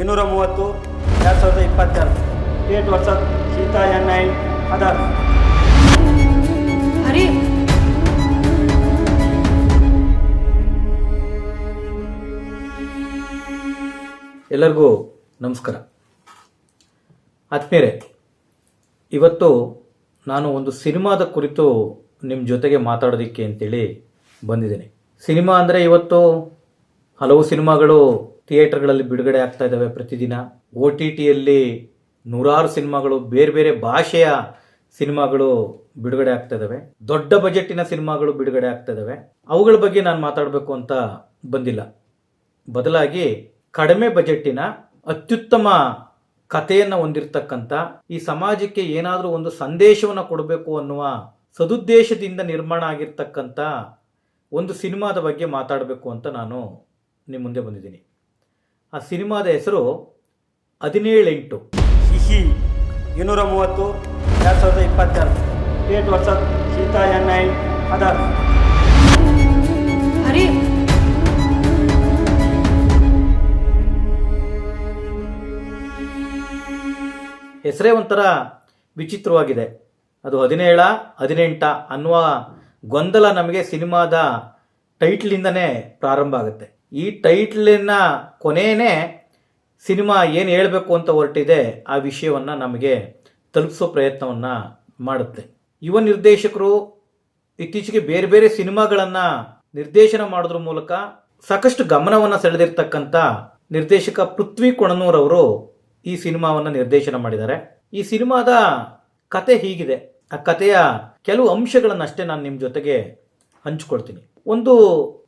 ಇನ್ನೂರ ಮೂವತ್ತು ಎರಡು ಸಾವಿರದ ಇಪ್ಪತ್ತೆರಡು. ಡೇಟ್ ವರ್ಷ ಸೀತಾ ಎನ್ ಐ ಆಧಾರ್ ಎಲ್ಲರಿಗೂ ನಮಸ್ಕಾರ. ಆತ್ಮೀಯರೇ ಇವತ್ತು ನಾನು ಒಂದು ಸಿನಿಮಾದ ಕುರಿತು ನಿಮ್ಮ ಜೊತೆಗೆ ಮಾತಾಡೋದಕ್ಕೆ ಅಂತೇಳಿ ಬಂದಿದ್ದೀನಿ. ಸಿನಿಮಾ ಅಂದರೆ ಇವತ್ತು ಹಲವು ಸಿನಿಮಾಗಳು ಥಿಯೇಟರ್ಗಳಲ್ಲಿ ಬಿಡುಗಡೆ ಆಗ್ತಾ ಇದ್ದಾವೆ ಪ್ರತಿದಿನ. ಒ ಟಿ ಟಿಯಲ್ಲಿ ನೂರಾರು ಸಿನಿಮಾಗಳು, ಬೇರೆ ಬೇರೆ ಭಾಷೆಯ ಸಿನಿಮಾಗಳು ಬಿಡುಗಡೆ ಆಗ್ತಾ ಇದ್ದಾವೆ. ದೊಡ್ಡ ಬಜೆಟ್ಟಿನ ಸಿನಿಮಾಗಳು ಬಿಡುಗಡೆ ಆಗ್ತಾ ಇದ್ದಾವೆ. ಅವುಗಳ ಬಗ್ಗೆ ನಾನು ಮಾತಾಡಬೇಕು ಅಂತ ಬಂದಿಲ್ಲ. ಬದಲಾಗಿ ಕಡಿಮೆ ಬಜೆಟ್ಟಿನ ಅತ್ಯುತ್ತಮ ಕಥೆಯನ್ನು ಹೊಂದಿರತಕ್ಕಂಥ, ಈ ಸಮಾಜಕ್ಕೆ ಏನಾದರೂ ಒಂದು ಸಂದೇಶವನ್ನು ಕೊಡಬೇಕು ಅನ್ನುವ ಸದುದ್ದೇಶದಿಂದ ನಿರ್ಮಾಣ ಆಗಿರ್ತಕ್ಕಂಥ ಒಂದು ಸಿನಿಮಾದ ಬಗ್ಗೆ ಮಾತಾಡಬೇಕು ಅಂತ ನಾನು ನಿಮ್ಮ ಮುಂದೆ ಬಂದಿದ್ದೀನಿ. ಆ ಸಿನಿಮಾದ ಹೆಸರು ಹದಿನೇಳೆಂಟು. ಸಿಹಿ ಇನ್ನೂರ ಮೂವತ್ತು ಎರಡು ಸಾವಿರದ ಇಪ್ಪತ್ತೆರಡು. ಡೇಟ್ ವರ್ಷ ಸೀತಾ ಎನ್ ಐ ಅದರ್ ಹೆಸರೇ ಒಂಥರ ವಿಚಿತ್ರವಾಗಿದೆ. ಅದು ಹದಿನೇಳ ಹದಿನೆಂಟ ಅನ್ನುವ ಗೊಂದಲ ನಮಗೆ ಸಿನಿಮಾದ ಟೈಟ್ಲಿಂದನೇ ಪ್ರಾರಂಭ ಆಗುತ್ತೆ. ಈ ಟೈಟ್ಲಿನ ಕೊನೆಯೇ ಸಿನಿಮಾ ಏನು ಹೇಳಬೇಕು ಅಂತ ಹೊರಟಿದೆ, ಆ ವಿಷಯವನ್ನು ನಮಗೆ ತಲುಪಿಸೋ ಪ್ರಯತ್ನವನ್ನು ಮಾಡುತ್ತೆ. ಯುವ ನಿರ್ದೇಶಕರು ಇತ್ತೀಚೆಗೆ ಬೇರೆ ಬೇರೆ ಸಿನಿಮಾಗಳನ್ನು ನಿರ್ದೇಶನ ಮಾಡೋದ್ರ ಮೂಲಕ ಸಾಕಷ್ಟು ಗಮನವನ್ನು ಸೆಳೆದಿರ್ತಕ್ಕಂಥ ನಿರ್ದೇಶಕ ಪೃಥ್ವಿ ಕೊಣನೂರವರು ಈ ಸಿನಿಮಾವನ್ನು ನಿರ್ದೇಶನ ಮಾಡಿದ್ದಾರೆ. ಈ ಸಿನಿಮಾದ ಕತೆ ಹೀಗಿದೆ. ಆ ಕಥೆಯ ಕೆಲವು ಅಂಶಗಳನ್ನಷ್ಟೇ ನಾನು ನಿಮ್ಮ ಜೊತೆಗೆ ಹಂಚ್ಕೊಳ್ತೀನಿ. ಒಂದು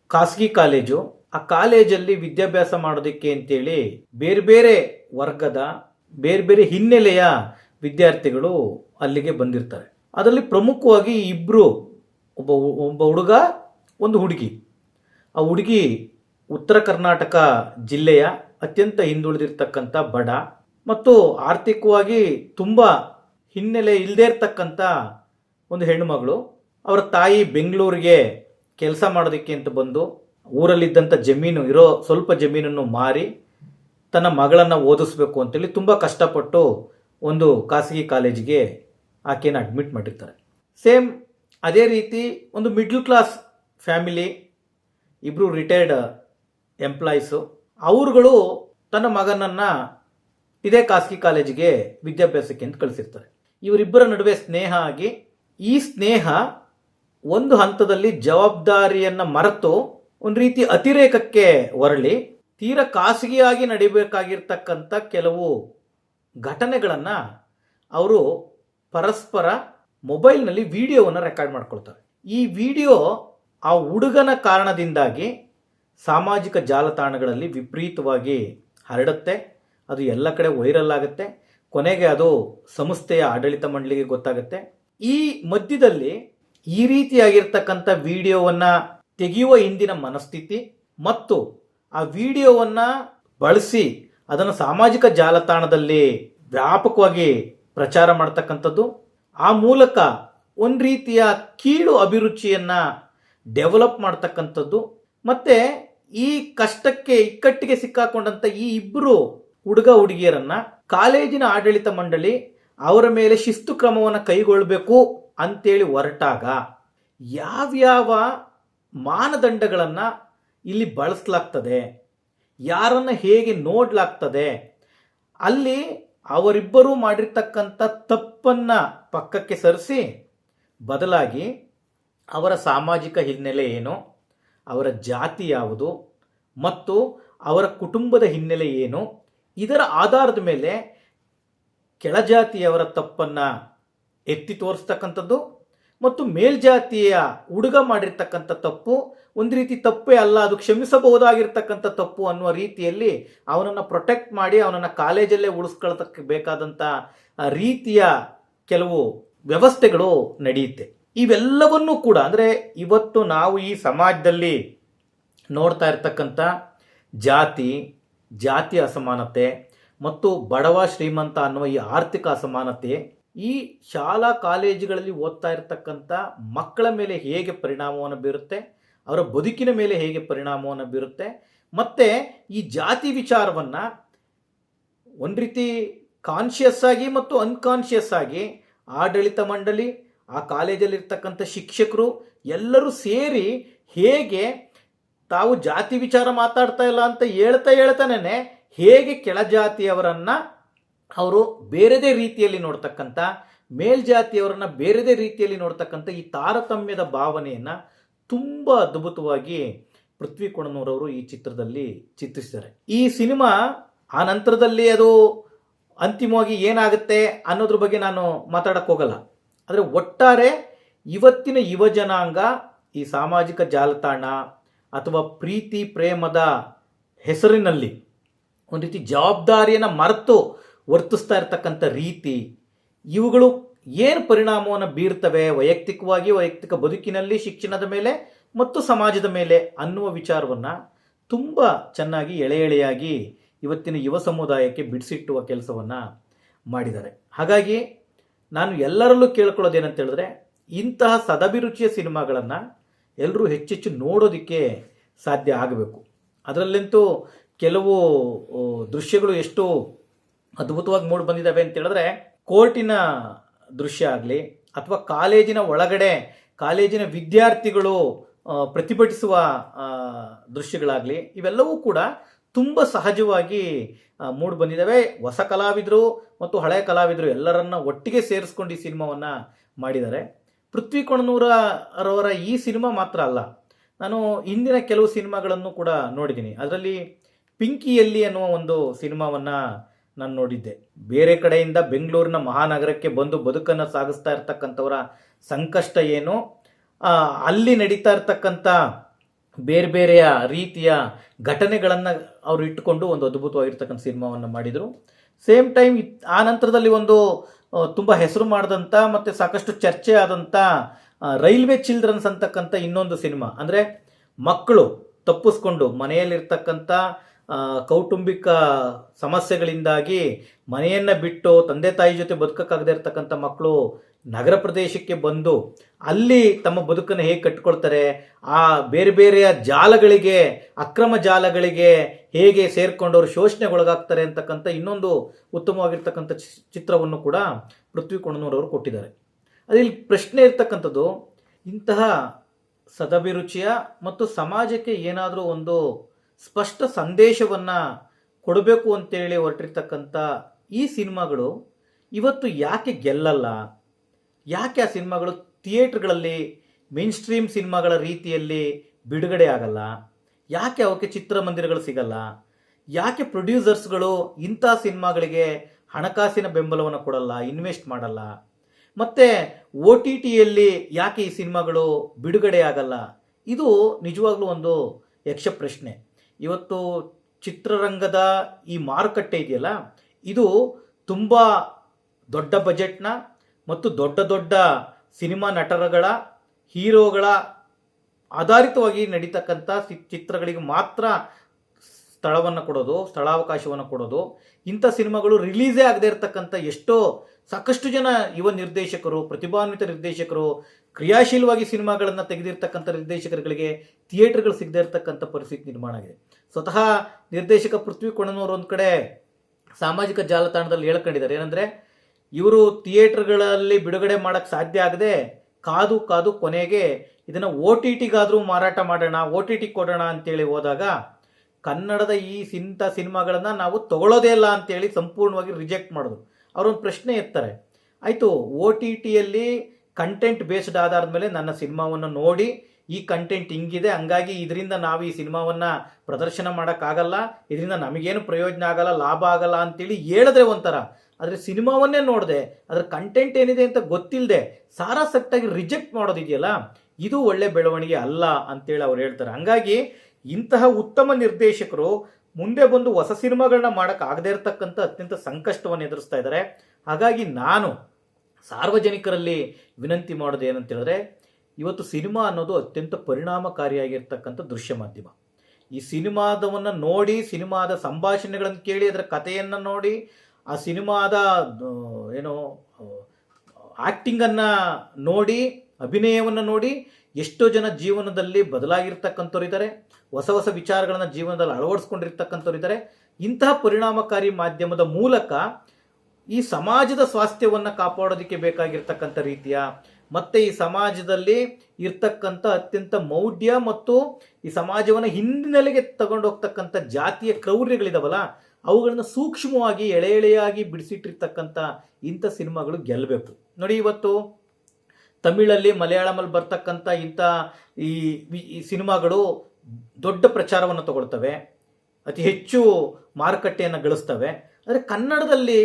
ಖಾಸಗಿ ಕಾಲೇಜು ಆ ಕಾಲೇಜಲ್ಲಿ ವಿದ್ಯಾಭ್ಯಾಸ ಮಾಡೋದಕ್ಕೆ ಅಂತೇಳಿ ಬೇರೆ ಬೇರೆ ವರ್ಗದ, ಬೇರೆ ಬೇರೆ ಹಿನ್ನೆಲೆಯ ವಿದ್ಯಾರ್ಥಿಗಳು ಅಲ್ಲಿಗೆ ಬಂದಿರ್ತಾರೆ. ಅದರಲ್ಲಿ ಪ್ರಮುಖವಾಗಿ ಇಬ್ಬರು ಒಬ್ಬ ಒಬ್ಬ ಹುಡುಗ, ಒಂದು ಹುಡುಗಿ. ಆ ಹುಡುಗಿ ಉತ್ತರ ಕರ್ನಾಟಕ ಜಿಲ್ಲೆಯ ಅತ್ಯಂತ ಹಿಂದುಳಿದಿರ್ತಕ್ಕಂಥ ಬಡ ಮತ್ತು ಆರ್ಥಿಕವಾಗಿ ತುಂಬ ಹಿನ್ನೆಲೆ ಇಲ್ಲದೇ ಇರ್ತಕ್ಕಂಥ ಒಂದು ಹೆಣ್ಣುಮಗಳು. ಅವರ ತಾಯಿ ಬೆಂಗಳೂರಿಗೆ ಕೆಲಸ ಮಾಡೋದಕ್ಕೆ ಅಂತ ಬಂದು ಊರಲ್ಲಿದ್ದಂಥ ಜಮೀನು, ಇರೋ ಸ್ವಲ್ಪ ಜಮೀನನ್ನು ಮಾರಿ ತನ್ನ ಮಗಳನ್ನು ಓದಿಸ್ಬೇಕು ಅಂತೇಳಿ ತುಂಬ ಕಷ್ಟಪಟ್ಟು ಒಂದು ಖಾಸಗಿ ಕಾಲೇಜಿಗೆ ಆಕೆಯನ್ನು ಅಡ್ಮಿಟ್ ಮಾಡಿರ್ತಾರೆ. ಸೇಮ್ ಅದೇ ರೀತಿ ಒಂದು ಮಿಡ್ಲ್ ಕ್ಲಾಸ್ ಫ್ಯಾಮಿಲಿ ಇಬ್ಬರು ರಿಟೈರ್ಡ್ ಎಂಪ್ಲಾಯೀಸು ಅವರುಗಳು ತನ್ನ ಮಗನನ್ನು ಇದೇ ಖಾಸಗಿ ಕಾಲೇಜಿಗೆ ವಿದ್ಯಾಭ್ಯಾಸಕ್ಕೆ ಅಂತ ಕಳಿಸಿರ್ತಾರೆ. ಇವರಿಬ್ಬರ ನಡುವೆ ಸ್ನೇಹ ಆಗಿ ಈ ಸ್ನೇಹ ಒಂದು ಹಂತದಲ್ಲಿ ಜವಾಬ್ದಾರಿಯನ್ನು ಮರೆತು ಒಂದು ರೀತಿ ಅತಿರೇಕಕ್ಕೆ ಹೊರಳಿ, ತೀರ ಖಾಸಗಿಯಾಗಿ ನಡಿಬೇಕಾಗಿರ್ತಕ್ಕಂಥ ಕೆಲವು ಘಟನೆಗಳನ್ನು ಅವರು ಪರಸ್ಪರ ಮೊಬೈಲ್ನಲ್ಲಿ ವಿಡಿಯೋವನ್ನು ರೆಕಾರ್ಡ್ ಮಾಡ್ಕೊಳ್ತಾರೆ. ಈ ವಿಡಿಯೋ ಆ ಹುಡುಗನ ಕಾರಣದಿಂದಾಗಿ ಸಾಮಾಜಿಕ ಜಾಲತಾಣಗಳಲ್ಲಿ ವಿಪರೀತವಾಗಿ ಹರಡುತ್ತೆ. ಅದು ಎಲ್ಲ ಕಡೆ ವೈರಲ್ ಆಗುತ್ತೆ. ಕೊನೆಗೆ ಅದು ಸಂಸ್ಥೆಯ ಆಡಳಿತ ಮಂಡಳಿಗೆ ಗೊತ್ತಾಗುತ್ತೆ. ಈ ಮಧ್ಯದಲ್ಲಿ ಈ ರೀತಿಯಾಗಿರ್ತಕ್ಕಂಥ ವಿಡಿಯೋವನ್ನು ತೆಗೆಯುವ ಹಿಂದಿನ ಮನಸ್ಥಿತಿ ಮತ್ತು ಆ ವಿಡಿಯೋವನ್ನು ಬಳಸಿ ಅದನ್ನು ಸಾಮಾಜಿಕ ಜಾಲತಾಣದಲ್ಲಿ ವ್ಯಾಪಕವಾಗಿ ಪ್ರಚಾರ ಮಾಡ್ತಕ್ಕಂಥದ್ದು. ಆ ಮೂಲಕ ಒಂದು ರೀತಿಯ ಕೀಳು ಅಭಿರುಚಿಯನ್ನು ಡೆವಲಪ್ ಮಾಡ್ತಕ್ಕಂಥದ್ದು. ಮತ್ತು ಈ ಕಷ್ಟಕ್ಕೆ ಇಕ್ಕಟ್ಟಿಗೆ ಸಿಕ್ಕಾಕೊಂಡಂಥ ಈ ಇಬ್ಬರು ಹುಡುಗ ಹುಡುಗಿಯರನ್ನು ಕಾಲೇಜಿನ ಆಡಳಿತ ಮಂಡಳಿ ಅವರ ಮೇಲೆ ಶಿಸ್ತು ಕ್ರಮವನ್ನು ಕೈಗೊಳ್ಳಬೇಕು ಅಂತೇಳಿ ಹೊರಟಾಗ ಯಾವ್ಯಾವ ಮಾನದಂಡಗಳನ್ನು ಇಲ್ಲಿ ಬಳಸಲಾಗ್ತದೆ. ಯಾರನ್ನು ಹೇಗೆ ನೋಡಲಾಗ್ತದೆ. ಅಲ್ಲಿ ಅವರಿಬ್ಬರೂ ಮಾಡಿರ್ತಕ್ಕಂಥ ತಪ್ಪನ್ನು ಪಕ್ಕಕ್ಕೆ ಸರಿಸಿ ಬದಲಾಗಿ ಅವರ ಸಾಮಾಜಿಕ ಹಿನ್ನೆಲೆ ಏನು, ಅವರ ಜಾತಿ ಯಾವುದು ಮತ್ತು ಅವರ ಕುಟುಂಬದ ಹಿನ್ನೆಲೆ ಏನು, ಇದರ ಆಧಾರದ ಮೇಲೆ ಕೆಳಜಾತಿಯವರ ತಪ್ಪನ್ನು ಎತ್ತಿ ತೋರಿಸ್ತಕ್ಕಂಥದ್ದು ಮತ್ತು ಮೇಲ್ಜಾತಿಯ ಹುಡುಗ ಮಾಡಿರ್ತಕ್ಕಂಥ ತಪ್ಪು, ಒಂದು ರೀತಿ ತಪ್ಪೇ ಅಲ್ಲ, ಅದು ಕ್ಷಮಿಸಬಹುದಾಗಿರ್ತಕ್ಕಂಥ ತಪ್ಪು ಅನ್ನುವ ರೀತಿಯಲ್ಲಿ ಅವನನ್ನು ಪ್ರೊಟೆಕ್ಟ್ ಮಾಡಿ ಅವನನ್ನು ಕಾಲೇಜಲ್ಲೇ ಉಳಿಸ್ಕೊಳ್ತಕ್ಕೆ ಬೇಕಾದಂಥ ರೀತಿಯ ಕೆಲವು ವ್ಯವಸ್ಥೆಗಳು ನಡೆಯುತ್ತೆ. ಇವೆಲ್ಲವನ್ನೂ ಕೂಡ, ಅಂದರೆ ಇವತ್ತು ನಾವು ಈ ಸಮಾಜದಲ್ಲಿ ನೋಡ್ತಾ ಇರ್ತಕ್ಕಂಥ ಜಾತಿ ಜಾತಿ ಅಸಮಾನತೆ ಮತ್ತು ಬಡವ ಶ್ರೀಮಂತ ಅನ್ನುವ ಈ ಆರ್ಥಿಕ ಅಸಮಾನತೆ ಈ ಶಾಲಾ ಕಾಲೇಜುಗಳಲ್ಲಿ ಓದ್ತಾ ಇರತಕ್ಕಂಥ ಮಕ್ಕಳ ಮೇಲೆ ಹೇಗೆ ಪರಿಣಾಮವನ್ನು ಬೀರುತ್ತೆ, ಅವರ ಬದುಕಿನ ಮೇಲೆ ಹೇಗೆ ಪರಿಣಾಮವನ್ನು ಬೀರುತ್ತೆ, ಮತ್ತು ಈ ಜಾತಿ ವಿಚಾರವನ್ನು ಒಂದು ರೀತಿ ಕಾನ್ಷಿಯಸ್ ಆಗಿ ಮತ್ತು ಅನ್ಕಾನ್ಷಿಯಸ್ ಆಗಿ ಆಡಳಿತ ಮಂಡಳಿ, ಆ ಕಾಲೇಜಲ್ಲಿರ್ತಕ್ಕಂಥ ಶಿಕ್ಷಕರು ಎಲ್ಲರೂ ಸೇರಿ ಹೇಗೆ ತಾವು ಜಾತಿ ವಿಚಾರ ಮಾತಾಡ್ತಾ ಇಲ್ಲ ಅಂತ ಹೇಳ್ತಾ ಹೇಳ್ತಾನೆ ಹೇಗೆ ಕೆಳಜಾತಿಯವರನ್ನ ಅವರು ಬೇರೆದೇ ರೀತಿಯಲ್ಲಿ ನೋಡ್ತಕ್ಕಂಥ ಮೇಲ್ಜಾತಿಯವರನ್ನ ಬೇರೆದೇ ರೀತಿಯಲ್ಲಿ ನೋಡ್ತಕ್ಕಂಥ ಈ ತಾರತಮ್ಯದ ಭಾವನೆಯನ್ನು ತುಂಬ ಅದ್ಭುತವಾಗಿ ಪೃಥ್ವಿ ಕೊಣನೂರವರು ಈ ಚಿತ್ರದಲ್ಲಿ ಚಿತ್ರಿಸಿದ್ದಾರೆ. ಈ ಸಿನಿಮಾ ಆ ನಂತರದಲ್ಲಿ ಅದು ಅಂತಿಮವಾಗಿ ಏನಾಗುತ್ತೆ ಅನ್ನೋದ್ರ ಬಗ್ಗೆ ನಾನು ಮಾತಾಡಕ್ಕೆ ಹೋಗಲ್ಲ. ಆದರೆ ಒಟ್ಟಾರೆ ಇವತ್ತಿನ ಯುವ ಜನಾಂಗ ಈ ಸಾಮಾಜಿಕ ಜಾಲತಾಣ ಅಥವಾ ಪ್ರೀತಿ ಪ್ರೇಮದ ಹೆಸರಿನಲ್ಲಿ ಒಂದು ರೀತಿ ಜವಾಬ್ದಾರಿಯನ್ನು ಮರೆತು ವರ್ತಿಸ್ತಾ ಇರ್ತಕ್ಕಂಥ ರೀತಿ, ಇವುಗಳು ಏನು ಪರಿಣಾಮವನ್ನು ಬೀರ್ತವೆ ವೈಯಕ್ತಿಕವಾಗಿ, ವೈಯಕ್ತಿಕ ಬದುಕಿನಲ್ಲಿ, ಶಿಕ್ಷಣದ ಮೇಲೆ ಮತ್ತು ಸಮಾಜದ ಮೇಲೆ ಅನ್ನುವ ವಿಚಾರವನ್ನು ತುಂಬ ಚೆನ್ನಾಗಿ ಎಳೆ ಎಳೆಯಾಗಿ ಇವತ್ತಿನ ಯುವ ಸಮುದಾಯಕ್ಕೆ ಬಿಡಿಸಿಟ್ಟುವ ಕೆಲಸವನ್ನು ಮಾಡಿದ್ದಾರೆ. ಹಾಗಾಗಿ ನಾನು ಎಲ್ಲರಲ್ಲೂ ಕೇಳ್ಕೊಳ್ಳೋದೇನಂತ ಹೇಳಿದ್ರೆ ಇಂತಹ ಸದಭಿರುಚಿಯ ಸಿನಿಮಾಗಳನ್ನು ಎಲ್ಲರೂ ಹೆಚ್ಚೆಚ್ಚು ನೋಡೋದಕ್ಕೆ ಸಾಧ್ಯ ಆಗಬೇಕು. ಅದರಲ್ಲಂತೂ ಕೆಲವು ದೃಶ್ಯಗಳು ಎಷ್ಟು ಅದ್ಭುತವಾಗಿ ಮೂಡ್ ಬಂದಿದ್ದಾವೆ ಅಂತ ಹೇಳಿದ್ರೆ ಕೋರ್ಟಿನ ದೃಶ್ಯ ಆಗಲಿ ಅಥವಾ ಕಾಲೇಜಿನ ಒಳಗಡೆ ಕಾಲೇಜಿನ ವಿದ್ಯಾರ್ಥಿಗಳು ಪ್ರತಿಭಟಿಸುವ ದೃಶ್ಯಗಳಾಗಲಿ ಇವೆಲ್ಲವೂ ಕೂಡ ತುಂಬ ಸಹಜವಾಗಿ ಮೂಡ್ ಬಂದಿದ್ದಾವೆ. ಹೊಸ ಕಲಾವಿದರು ಮತ್ತು ಹಳೆಯ ಕಲಾವಿದರು ಎಲ್ಲರನ್ನ ಒಟ್ಟಿಗೆ ಸೇರಿಸ್ಕೊಂಡು ಈ ಸಿನಿಮಾವನ್ನು ಮಾಡಿದ್ದಾರೆ. ಪೃಥ್ವಿ ಕೊಣನೂರವರ ಈ ಸಿನಿಮಾ ಮಾತ್ರ ಅಲ್ಲ, ನಾನು ಇಂದಿನ ಕೆಲವು ಸಿನಿಮಾಗಳನ್ನು ಕೂಡ ನೋಡಿದ್ದೀನಿ. ಅದರಲ್ಲಿ ಪಿಂಕಿಯಲ್ಲಿ ಅನ್ನುವ ಒಂದು ಸಿನಿಮಾವನ್ನು ನಾನು ನೋಡಿದ್ದೆ. ಬೇರೆ ಕಡೆಯಿಂದ ಬೆಂಗಳೂರಿನ ಮಹಾನಗರಕ್ಕೆ ಬಂದು ಬದುಕನ್ನು ಸಾಗಿಸ್ತಾ ಇರ್ತಕ್ಕಂಥವರ ಸಂಕಷ್ಟ ಏನು? ಅಲ್ಲಿ ನಡೀತಾ ಇರ್ತಕ್ಕಂಥ ಬೇರೆ ಬೇರೆಯ ರೀತಿಯ ಘಟನೆಗಳನ್ನು ಅವರು ಇಟ್ಟುಕೊಂಡು ಒಂದು ಅದ್ಭುತವಾಗಿರ್ತಕ್ಕಂಥ ಸಿನಿಮಾವನ್ನು ಮಾಡಿದರು. ಸೇಮ್ ಟೈಮ್ ಆ ನಂತರದಲ್ಲಿ ಒಂದು ತುಂಬ ಹೆಸರು ಮಾಡಿದಂಥ ಮತ್ತು ಸಾಕಷ್ಟು ಚರ್ಚೆ ಆದಂಥ ರೈಲ್ವೆ ಚಿಲ್ಡ್ರನ್ಸ್ ಅಂತಕ್ಕಂಥ ಇನ್ನೊಂದು ಸಿನಿಮಾ. ಅಂದರೆ ಮಕ್ಕಳು ತಪ್ಪಿಸ್ಕೊಂಡು ಮನೆಯಲ್ಲಿರ್ತಕ್ಕಂಥ ಕೌಟುಂಬಿಕ ಸಮಸ್ಯೆಗಳಿಂದಾಗಿ ಮನೆಯನ್ನು ಬಿಟ್ಟು ತಂದೆ ತಾಯಿ ಜೊತೆ ಬದುಕಕ್ಕಾಗದೇ ಇರತಕ್ಕಂಥ ಮಕ್ಕಳು ನಗರ ಪ್ರದೇಶಕ್ಕೆ ಬಂದು ಅಲ್ಲಿ ತಮ್ಮ ಬದುಕನ್ನು ಹೇಗೆ ಕಟ್ಟಿಕೊಳ್ತಾರೆ ಆ ಬೇರೆ ಬೇರೆಯ ಜಾಲಗಳಿಗೆ, ಅಕ್ರಮ ಜಾಲಗಳಿಗೆ ಹೇಗೆ ಸೇರ್ಕೊಂಡವರು ಶೋಷಣೆಗೊಳಗಾಗ್ತಾರೆ ಅಂತಕ್ಕಂಥ ಇನ್ನೊಂದು ಉತ್ತಮವಾಗಿರ್ತಕ್ಕಂಥ ಚಿತ್ರವನ್ನು ಕೂಡ ಪೃಥ್ವಿ ಕೊಣನೂರವರು ಕೊಟ್ಟಿದ್ದಾರೆ. ಅದಿಲ್ಲಿ ಪ್ರಶ್ನೆ ಇರ್ತಕ್ಕಂಥದ್ದು, ಇಂತಹ ಸದಭಿರುಚಿಯ ಮತ್ತು ಸಮಾಜಕ್ಕೆ ಏನಾದರೂ ಒಂದು ಸ್ಪಷ್ಟ ಸಂದೇಶವನ್ನು ಕೊಡಬೇಕು ಅಂತೇಳಿ ಹೊರಟಿರ್ತಕ್ಕಂಥ ಈ ಸಿನಿಮಾಗಳು ಇವತ್ತು ಯಾಕೆ ಗೆಲ್ಲಲ್ಲ? ಯಾಕೆ ಆ ಸಿನಿಮಾಗಳು ಥಿಯೇಟ್ರ್ಗಳಲ್ಲಿ ಮೇನ್ ಸ್ಟ್ರೀಮ್ ಸಿನಿಮಾಗಳ ರೀತಿಯಲ್ಲಿ ಬಿಡುಗಡೆ ಆಗಲ್ಲ? ಯಾಕೆ ಅವಕ್ಕೆ ಚಿತ್ರಮಂದಿರಗಳು ಸಿಗಲ್ಲ? ಯಾಕೆ ಪ್ರೊಡ್ಯೂಸರ್ಸ್ಗಳು ಇಂಥ ಸಿನಿಮಾಗಳಿಗೆ ಹಣಕಾಸಿನ ಬೆಂಬಲವನ್ನು ಕೊಡಲ್ಲ, ಇನ್ವೆಸ್ಟ್ ಮಾಡಲ್ಲ? ಮತ್ತು ಒ ಟಿ ಟಿಯಲ್ಲಿ ಯಾಕೆ ಈ ಸಿನಿಮಾಗಳು ಬಿಡುಗಡೆ ಆಗಲ್ಲ? ಇದು ನಿಜವಾಗ್ಲೂ ಒಂದು ಯಕ್ಷ ಪ್ರಶ್ನೆ ಇವತ್ತು ಚಿತ್ರರಂಗದ ಈ ಮಾರುಕಟ್ಟೆ ಇದೆಯಲ್ಲ, ಇದು ತುಂಬ ದೊಡ್ಡ ಬಜೆಟ್ನ ಮತ್ತು ದೊಡ್ಡ ದೊಡ್ಡ ಸಿನಿಮಾ ನಟರಗಳ, ಹೀರೋಗಳ ಆಧಾರಿತವಾಗಿ ನಡೀತಕ್ಕಂಥ ಚಿತ್ರಗಳಿಗೆ ಮಾತ್ರ ಸ್ಥಳವನ್ನು ಕೊಡೋದು, ಸ್ಥಳಾವಕಾಶವನ್ನು ಕೊಡೋದು. ಇಂಥ ಸಿನಿಮಾಗಳು ರಿಲೀಸೇ ಆಗದೇ ಇರತಕ್ಕಂಥ ಎಷ್ಟೋ ಸಾಕಷ್ಟು ಜನ ಯುವ ನಿರ್ದೇಶಕರು, ಪ್ರತಿಭಾನ್ವಿತ ನಿರ್ದೇಶಕರು ಕ್ರಿಯಾಶೀಲವಾಗಿ ಸಿನಿಮಾಗಳನ್ನು ತೆಗೆದಿರ್ತಕ್ಕಂಥ ನಿರ್ದೇಶಕರುಗಳಿಗೆ ಥಿಯೇಟರ್ಗಳು ಸಿಗದೇ ಇರತಕ್ಕಂಥ ಪರಿಸ್ಥಿತಿ ನಿರ್ಮಾಣ ಆಗಿದೆ. ಸ್ವತಃ ನಿರ್ದೇಶಕ ಪೃಥ್ವಿ ಕೊಣನವರು ಒಂದು ಕಡೆ ಸಾಮಾಜಿಕ ಜಾಲತಾಣದಲ್ಲಿ ಹೇಳ್ಕೊಂಡಿದ್ದಾರೆ. ಏನಂದರೆ, ಇವರು ಥಿಯೇಟರ್ಗಳಲ್ಲಿ ಬಿಡುಗಡೆ ಮಾಡೋಕ್ಕೆ ಸಾಧ್ಯ ಆಗದೆ ಕಾದು ಕಾದು ಕೊನೆಗೆ ಇದನ್ನು ಒ ಟಿ ಟಿಗಾದರೂ ಮಾರಾಟ ಮಾಡೋಣ ಒ ಟಿ ಟಿ ಕೊಡೋಣ ಅಂತೇಳಿ ಹೋದಾಗ ಕನ್ನಡದ ಈ ಇಂಥ ಸಿನಿಮಾಗಳನ್ನು ನಾವು ತಗೊಳ್ಳೋದೇ ಇಲ್ಲ ಅಂತೇಳಿ ಸಂಪೂರ್ಣವಾಗಿ ರಿಜೆಕ್ಟ್ ಮಾಡೋದು. ಅವರೊಂದು ಪ್ರಶ್ನೆ ಎತ್ತಾರೆ. ಆಯಿತು ಒ ಟಿ ಟಿಯಲ್ಲಿ ಕಂಟೆಂಟ್ ಬೇಸ್ಡ್ ಆಧಾರದ ಮೇಲೆ ನನ್ನ ಸಿನಿಮಾವನ್ನು ನೋಡಿ ಈ ಕಂಟೆಂಟ್ ಹಿಂಗಿದೆ, ಹಂಗಾಗಿ ಇದರಿಂದ ನಾವು ಈ ಸಿನಿಮಾವನ್ನು ಪ್ರದರ್ಶನ ಮಾಡೋಕ್ಕಾಗಲ್ಲ, ಇದರಿಂದ ನಮಗೇನು ಪ್ರಯೋಜನ ಆಗಲ್ಲ, ಲಾಭ ಆಗಲ್ಲ ಅಂತೇಳಿ ಹೇಳಿದ್ರೆ ಒಂಥರ. ಆದರೆ ಸಿನಿಮಾವನ್ನೇ ನೋಡಿದೆ, ಅದರ ಕಂಟೆಂಟ್ ಏನಿದೆ ಅಂತ ಗೊತ್ತಿಲ್ಲದೆ ಸಾರಾಸಟ್ಟಾಗಿ ರಿಜೆಕ್ಟ್ ಮಾಡೋದಿದೆಯಲ್ಲ, ಇದು ಒಳ್ಳೆ ಬೆಳವಣಿಗೆ ಅಲ್ಲ ಅಂತೇಳಿ ಅವ್ರು ಹೇಳ್ತಾರೆ. ಹಂಗಾಗಿ ಇಂತಹ ಉತ್ತಮ ನಿರ್ದೇಶಕರು ಮುಂದೆ ಬಂದು ಹೊಸ ಸಿನಿಮಾಗಳನ್ನ ಮಾಡೋಕ್ಕಾಗದೇ ಇರತಕ್ಕಂಥ ಅತ್ಯಂತ ಸಂಕಷ್ಟವನ್ನು ಎದುರಿಸ್ತಾ ಇದ್ದಾರೆ. ಹಾಗಾಗಿ ನಾನು ಸಾರ್ವಜನಿಕರಲ್ಲಿ ವಿನಂತಿ ಮಾಡೋದು ಏನಂತ ಹೇಳಿದ್ರೆ, ಇವತ್ತು ಸಿನಿಮಾ ಅನ್ನೋದು ಅತ್ಯಂತ ಪರಿಣಾಮಕಾರಿಯಾಗಿರ್ತಕ್ಕಂಥ ದೃಶ್ಯ ಮಾಧ್ಯಮ. ಈ ಸಿನಿಮಾದವನ್ನು ನೋಡಿ, ಸಿನಿಮಾದ ಸಂಭಾಷಣೆಗಳನ್ನು ಕೇಳಿ, ಅದರ ಕಥೆಯನ್ನು ನೋಡಿ, ಆ ಸಿನಿಮಾದ ಏನು ಆ್ಯಕ್ಟಿಂಗನ್ನು ನೋಡಿ, ಅಭಿನಯವನ್ನು ನೋಡಿ, ಎಷ್ಟೋ ಜನ ಜೀವನದಲ್ಲಿ ಬದಲಾಗಿರ್ತಕ್ಕಂಥವ್ರು ಇದ್ದಾರೆ, ಹೊಸ ಹೊಸ ವಿಚಾರಗಳನ್ನು ಜೀವನದಲ್ಲಿ ಅಳವಡಿಸ್ಕೊಂಡಿರ್ತಕ್ಕಂಥವ್ರು ಇದ್ದಾರೆ. ಇಂತಹ ಪರಿಣಾಮಕಾರಿ ಮಾಧ್ಯಮದ ಮೂಲಕ ಈ ಸಮಾಜದ ಸ್ವಾಸ್ಥ್ಯವನ್ನು ಕಾಪಾಡೋದಕ್ಕೆ ಬೇಕಾಗಿರ್ತಕ್ಕಂಥ ರೀತಿಯ, ಮತ್ತೆ ಈ ಸಮಾಜದಲ್ಲಿ ಇರ್ತಕ್ಕಂಥ ಅತ್ಯಂತ ಮೌಢ್ಯ ಮತ್ತು ಈ ಸಮಾಜವನ್ನು ಹಿನ್ನೆಲೆಗೆ ತಗೊಂಡೋಗ್ತಕ್ಕಂಥ ಜಾತಿಯ ಕ್ರೌರ್ಯಗಳಿದಾವಲ್ಲ, ಅವುಗಳನ್ನ ಸೂಕ್ಷ್ಮವಾಗಿ ಎಳೆ ಎಳೆಯಾಗಿ ಬಿಡಿಸಿಟ್ಟಿರ್ತಕ್ಕಂಥ ಇಂಥ ಸಿನಿಮಾಗಳು ಗೆಲ್ಲಬೇಕು. ನೋಡಿ ಇವತ್ತು ತಮಿಳಲ್ಲಿ ಮಲಯಾಳಮಲ್ಲಿ ಬರ್ತಕ್ಕಂಥ ಇಂಥ ಈ ಈ ಸಿನಿಮಾಗಳು ದೊಡ್ಡ ಪ್ರಚಾರವನ್ನು ತಗೊಳ್ತವೆ. ಅತಿ ಹೆಚ್ಚು ಮಾರುಕಟ್ಟೆಯನ್ನು ಗಳಿಸ್ತವೆ. ಆದರೆ ಕನ್ನಡದಲ್ಲಿ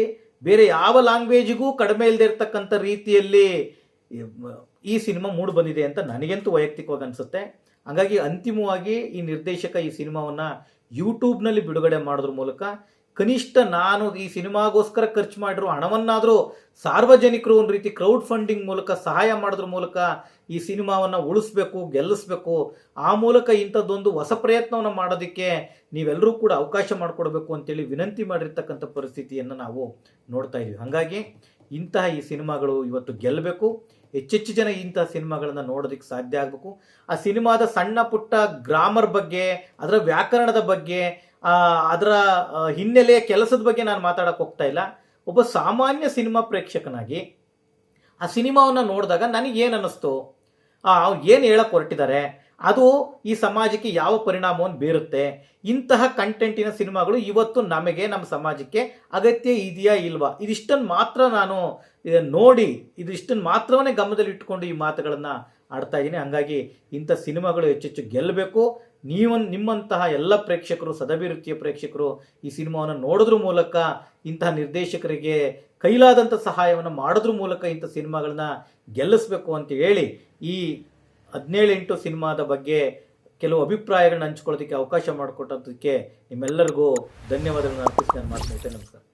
ಬೇರೆ ಯಾವ ಲ್ಯಾಂಗ್ವೇಜಿಗೂ ಕಡಿಮೆ ಇಲ್ಲದೆ ಇರತಕ್ಕಂಥ ರೀತಿಯಲ್ಲಿ ಈ ಸಿನಿಮಾ ಮೂಡಿ ಬಂದಿದೆ ಅಂತ ನನಗಂತೂ ವೈಯಕ್ತಿಕವಾಗಿ ಅನಿಸುತ್ತೆ. ಹಾಗಾಗಿ ಅಂತಿಮವಾಗಿ ಈ ನಿರ್ದೇಶಕ ಈ ಸಿನಿಮಾವನ್ನು ಯೂಟ್ಯೂಬ್ನಲ್ಲಿ ಬಿಡುಗಡೆ ಮಾಡೋದ್ರ ಮೂಲಕ ಕನಿಷ್ಠ ನಾನು ಈ ಸಿನಿಮಾಗೋಸ್ಕರ ಖರ್ಚು ಮಾಡಿರೋ ಹಣವನ್ನಾದರೂ ಸಾರ್ವಜನಿಕರು ಒಂದು ರೀತಿ ಕ್ರೌಡ್ ಫಂಡಿಂಗ್ ಮೂಲಕ ಸಹಾಯ ಮಾಡೋದ್ರ ಮೂಲಕ ಈ ಸಿನಿಮಾವನ್ನು ಉಳಿಸ್ಬೇಕು, ಗೆಲ್ಲಿಸ್ಬೇಕು, ಆ ಮೂಲಕ ಇಂಥದ್ದೊಂದು ಹೊಸ ಪ್ರಯತ್ನವನ್ನು ಮಾಡೋದಕ್ಕೆ ನೀವೆಲ್ಲರೂ ಕೂಡ ಅವಕಾಶ ಮಾಡಿಕೊಡ್ಬೇಕು ಅಂತೇಳಿ ವಿನಂತಿ ಮಾಡಿರ್ತಕ್ಕಂಥ ಪರಿಸ್ಥಿತಿಯನ್ನು ನಾವು ನೋಡ್ತಾ ಇದ್ದೀವಿ. ಹಾಗಾಗಿ ಇಂತಹ ಈ ಸಿನಿಮಾಗಳು ಇವತ್ತು ಗೆಲ್ಲಬೇಕು ಹೆಚ್ಚೆಚ್ಚು ಜನ ಇಂತಹ ಸಿನಿಮಾಗಳನ್ನು ನೋಡೋದಕ್ಕೆ ಸಾಧ್ಯ ಆಗಬೇಕು. ಆ ಸಿನಿಮಾದ ಸಣ್ಣ ಪುಟ್ಟ ಗ್ರಾಮರ್ ಬಗ್ಗೆ, ಅದರ ವ್ಯಾಕರಣದ ಬಗ್ಗೆ ಅದರ ಹಿನ್ನೆಲೆಯ ಕೆಲಸದ ಬಗ್ಗೆ ನಾನು ಮಾತಾಡಕ್ಕೆ ಹೋಗ್ತಾ ಇಲ್ಲ. ಒಬ್ಬ ಸಾಮಾನ್ಯ ಸಿನಿಮಾ ಪ್ರೇಕ್ಷಕನಾಗಿ ಆ ಸಿನಿಮಾವನ್ನು ನೋಡಿದಾಗ ನನಗೆ ಏನು ಅನ್ನಿಸ್ತು? ಏನು ಹೇಳಕ್ಕೆ ಹೊರಟಿದ್ದಾರೆ? ಅದು ಈ ಸಮಾಜಕ್ಕೆ ಯಾವ ಪರಿಣಾಮವನ್ನು ಬೀರುತ್ತೆ? ಇಂತಹ ಕಂಟೆಂಟಿನ ಸಿನಿಮಾಗಳು ಇವತ್ತು ನಮಗೆ, ನಮ್ಮ ಸಮಾಜಕ್ಕೆ ಅಗತ್ಯ ಇದೆಯಾ ಇಲ್ವಾ? ಇದಿಷ್ಟನ್ನು ಮಾತ್ರ ನಾನು ನೋಡಿ ಇದಿಷ್ಟನ್ನು ಮಾತ್ರವೇ ಗಮನದಲ್ಲಿ ಇಟ್ಕೊಂಡು ಈ ಮಾತುಗಳನ್ನು ಆಡ್ತಾ ಇದ್ದೀನಿ ಹಂಗಾಗಿ ಇಂಥ ಸಿನಿಮಾಗಳು ಹೆಚ್ಚೆಚ್ಚು ಗೆಲ್ಲಬೇಕು. ನೀವು ನಿಮ್ಮಂತಹ ಎಲ್ಲ ಪ್ರೇಕ್ಷಕರು ಸದಭಿರುಚಿಯ ಪ್ರೇಕ್ಷಕರು ಈ ಸಿನಿಮಾವನ್ನು ನೋಡೋದ್ರ ಮೂಲಕ ಇಂತಹ ನಿರ್ದೇಶಕರಿಗೆ ಕೈಲಾದಂಥ ಸಹಾಯವನ್ನು ಮಾಡೋದ್ರ ಮೂಲಕ ಇಂಥ ಸಿನಿಮಾಗಳನ್ನ ಗೆಲ್ಲಿಸ್ಬೇಕು ಅಂತ ಹೇಳಿ ಈ ಹದಿನೇಳೆಂಟು ಸಿನಿಮಾದ ಬಗ್ಗೆ ಕೆಲವು ಅಭಿಪ್ರಾಯಗಳನ್ನ ಹಂಚ್ಕೊಳ್ಳೋದಕ್ಕೆ ಅವಕಾಶ ಮಾಡಿಕೊಟ್ಟಂಥದಕ್ಕೆ ನಿಮ್ಮೆಲ್ಲರಿಗೂ ಧನ್ಯವಾದಗಳನ್ನು ಅರ್ಪಿಸಿ ನಾನು ನಮಸ್ಕಾರ.